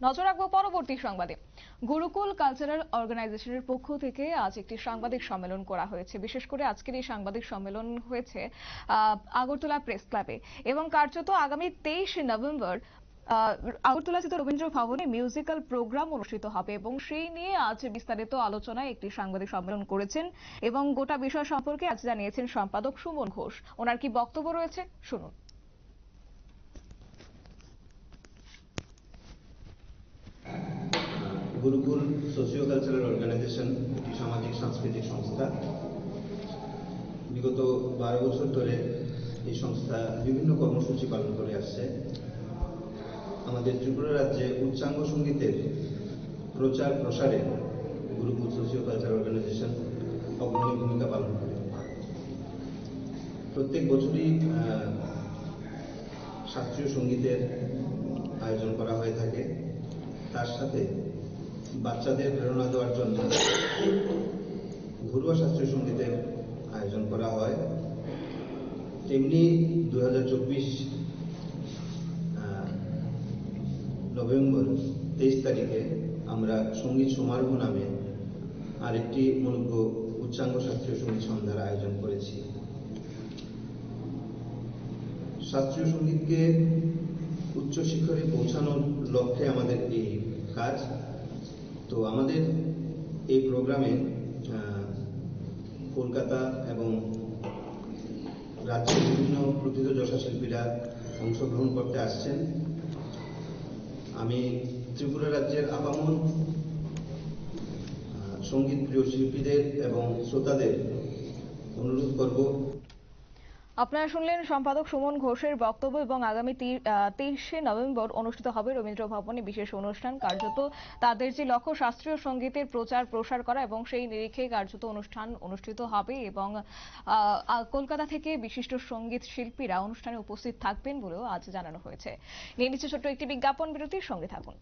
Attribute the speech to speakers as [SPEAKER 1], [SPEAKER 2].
[SPEAKER 1] নজর রাখব পরবর্তী সংবাদে। গুরুকুল কালচারাল অর্গানাইজেশনের পক্ষ থেকে আজ একটি সাংবাদিক সম্মেলন করা হয়েছে। বিশেষ করে আজকের এই সাংবাদিক সম্মেলন হয়েছে আগরতলা প্রেস ক্লাবে এবং কার্যত আগামী তেইশে নভেম্বর আহ, আগরতলাস্থিত রবীন্দ্র ভবনে মিউজিক্যাল প্রোগ্রাম অনুষ্ঠিত হবে এবং সেই নিয়ে আজ বিস্তারিত আলোচনায় একটি সাংবাদিক সম্মেলন করেছেন এবং গোটা বিষয় সম্পর্কে আজ জানিয়েছেন সম্পাদক সুমন ঘোষ। ওনার কি বক্তব্য রয়েছে? শুনুন।
[SPEAKER 2] গুরুকুল সোশিও কালচারাল অর্গানাইজেশন একটি সামাজিক সাংস্কৃতিক সংস্থা। বিগত বারো বছর ধরে এই সংস্থা বিভিন্ন কর্মসূচি পালন করে আসছে। আমাদের ত্রিপুরা রাজ্যে উচ্চাঙ্গ সঙ্গীতের প্রচার প্রসারে গুরুকুল সোশিও কালচারাল অর্গানাইজেশন অগ্রণী ভূমিকা পালন করে। প্রত্যেক বছরই শাস্ত্রীয় সঙ্গীতের আয়োজন করা হয়ে থাকে। তার সাথে বাচ্চাদের প্রেরণা দেওয়ার জন্য ঘরোয়া শাস্ত্রীয় সঙ্গীতের আয়োজন করা হয়। তেমনি দু হাজার চব্বিশ নভেম্বর তেইশ তারিখে আমরা সংগীত সমারোহ নামে আরেকটি মনোজ্ঞ উচ্চাঙ্গ শাস্ত্রীয় সংগীত সন্ধ্যার আয়োজন করেছি। শাস্ত্রীয় সঙ্গীতকে উচ্চ শিখরে পৌঁছানোর লক্ষ্যে আমাদের এই কাজ তো আমাদের এই প্রোগ্রামে কলকাতা এবং রাজ্যের বিভিন্ন প্রথিতযশা শিল্পীরা অংশগ্রহণ করতে আসছেন। আমি ত্রিপুরা রাজ্যের আপামন সংগীত প্রিয় শিল্পীদের এবং শ্রোতাদের
[SPEAKER 1] আপনারা শুনলেন সম্পাদক সুমন ঘোষের বক্তব্য এবং আগামী তেইশে নভেম্বর অনুষ্ঠিত হবে রবীন্দ্র ভবনে বিশেষ অনুষ্ঠান, কার্যত তাদের যে লক্ষ্য, শাস্ত্রীয় সঙ্গীতের প্রচার, প্রসার করা এবং সেই নিরিখে কার্যত অনুষ্ঠান অনুষ্ঠিত হবে এবং কলকাতা থেকে বিশিষ্ট সংগীত শিল্পীরা অনুষ্ঠানে উপস্থিত থাকবেন বলেও আজ জানানো হয়েছে। নিয়ে নিচ্ছে ছোট্ট একটি বিজ্ঞাপন বিরতির সঙ্গে থাকুন।